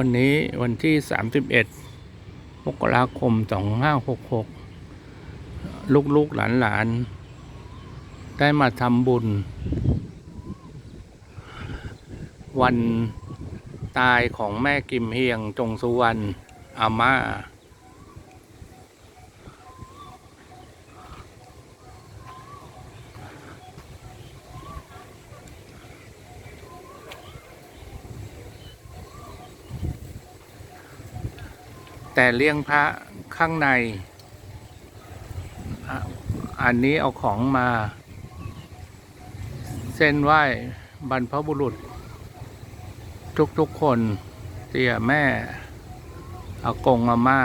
วันนี้วันที่ 31 มกราคม 2566 ลูกๆหลานๆได้มาทำบุญ วันตายของแม่กิมเฮียงจงสุวรรณอาม่า แต่เลี้ยงพระข้างใน อันนี้เอาของมา เส้นไหว้บรรพบุรุษ ทุกๆคน เตี่ยแม่อากงอาม่า